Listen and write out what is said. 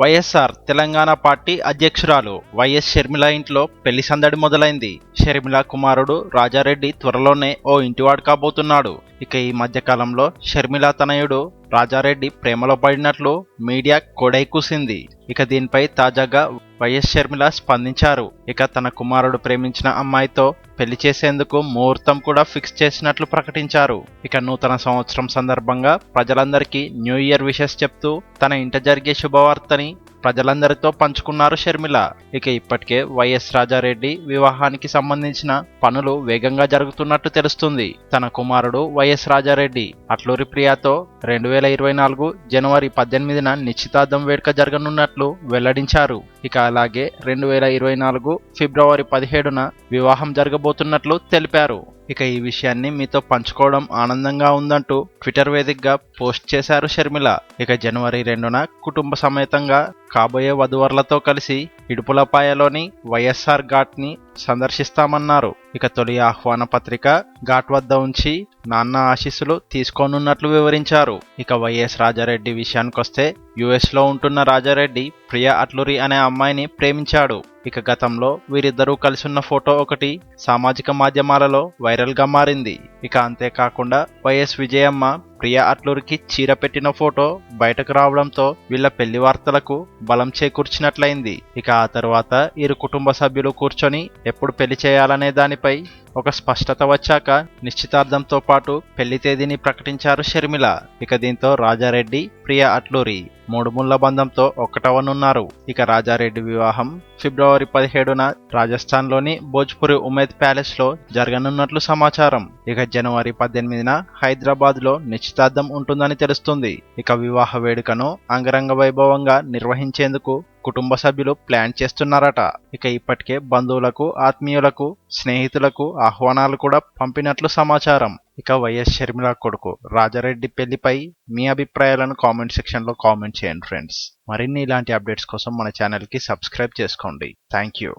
YSR Telangana party అధ్యక్షురాలు YS Sharmila ఇంట్లో పెళ్ళి సందడి మొదలైంది. షర్మిల కుమారుడు రాజారెడ్డి త్వరలోనే ఓ ఇంటివాడు కాబోతున్నాడు. ఇక ఈ మధ్యకాలంలో షర్మిల తనయుడు రాజారెడ్డి ప్రేమలో పడినట్లు మీడియా కొడైకూసింది ఇక దీనిపై తాజాగా వైఎస్ షర్మిల స్పందించారు. ఇక తన కుమారుడు ప్రేమించిన అమ్మాయితో పెళ్ళి చేసేందుకు ముహూర్తం కూడా ఫిక్స్ చేసినట్లు ప్రకటించారు. ఇక నూతన సంవత్సరం సందర్భంగా ప్రజలందరికీ న్యూ ఇయర్ విషెస్ చెప్తూ తన ఇంట జరిగే శుభవార్తని ప్రజలందరితో పంచుకున్నారు షర్మిల. ఇక ఇప్పటికే వైఎస్ రాజారెడ్డి వివాహానికి సంబంధించిన పనులు వేగంగా జరుగుతున్నట్టు తెలుస్తుంది. తన కుమారుడు వైఎస్ రాజారెడ్డి అట్లూరి ప్రియాతో రెండు వేల ఇరవై నాలుగు జనవరి పద్దెనిమిదిన నిశ్చితార్థం వేడుక జరగనున్నట్లు వెల్లడించారు. ఇక అలాగే రెండు వేల ఇరవై నాలుగు ఫిబ్రవరి పదిహేడున వివాహం జరగబోతున్నట్లు తెలిపారు. ఇక ఈ విషయాన్ని మీతో పంచుకోవడం ఆనందంగా ఉందంటూ ట్విట్టర్ వేదికగా పోస్ట్ చేశారు షర్మిల. ఇక జనవరి రెండున కుటుంబ సమేతంగా కాబోయే వధువర్లతో కలిసి ఇడుపులపాయలోని వైఎస్ఆర్ ఘాట్ని సందర్శిస్తామన్నారు. ఇక తొలి ఆహ్వాన పత్రిక ఘాట్ వద్ద ఉంచి నాన్న ఆశీస్సులు తీసుకోనున్నట్లు వివరించారు. ఇక వైఎస్ రాజారెడ్డి విషయానికొస్తే యుఎస్లో ఉంటున్న రాజారెడ్డి ప్రియా అట్లూరి అనే అమ్మాయిని ప్రేమించాడు. ఇక గతంలో వీరిద్దరూ కలిసున్న ఫోటో ఒకటి సామాజిక మాధ్యమాలలో వైరల్గా మారింది. ఇక అంతేకాకుండా వైఎస్ విజయమ్మ ప్రియా అట్లూరికి చీర పెట్టిన ఫోటో బయటకు రావడంతో వీళ్ళ పెళ్ళి వార్తలకు బలం చేకూర్చినట్లయింది. ఇక ఆ తర్వాత ఇరు కుటుంబ సభ్యులు కూర్చొని ఎప్పుడు పెళ్ళి చేయాలనే దానిపై ఒక స్పష్టత వచ్చాక నిశ్చితార్థంతో పాటు పెళ్ళి తేదీని ప్రకటించారు షర్మిల. ఇక దీంతో రాజారెడ్డి ప్రియా అట్లూరి మూడు ముళ్ళ బంధంతో ఒక్కటవనున్నారు. ఇక రాజారెడ్డి వివాహం ఫిబ్రవరి పదిహేడున రాజస్థాన్లోని భోజ్పురి ఉమేద్ ప్యాలెస్లో జరగనున్నట్లు సమాచారం. ఇక జనవరి పద్దెనిమిదిన హైదరాబాద్లో నిశ్చితార్థం ఉంటుందని తెలుస్తుంది. ఇక వివాహ వేడుకను అంగరంగ వైభవంగా నిర్వహించేందుకు కుటుంబ సభ్యులు ప్లాన్ చేస్తున్నారట. ఇక ఇప్పటికే బంధువులకు ఆత్మీయులకు స్నేహితులకు ఆహ్వానాలు కూడా పంపినట్లు సమాచారం. ఇక వైఎస్ షర్మిల కొడుకు రాజారెడ్డి పెళ్ళిపై మీ అభిప్రాయాలను కామెంట్ సెక్షన్లో కామెంట్ చేయండి ఫ్రెండ్స్. మరిన్ని ఇలాంటి అప్డేట్స్ కోసం మన ఛానల్కి సబ్స్క్రైబ్ చేసుకోండి. Thank you.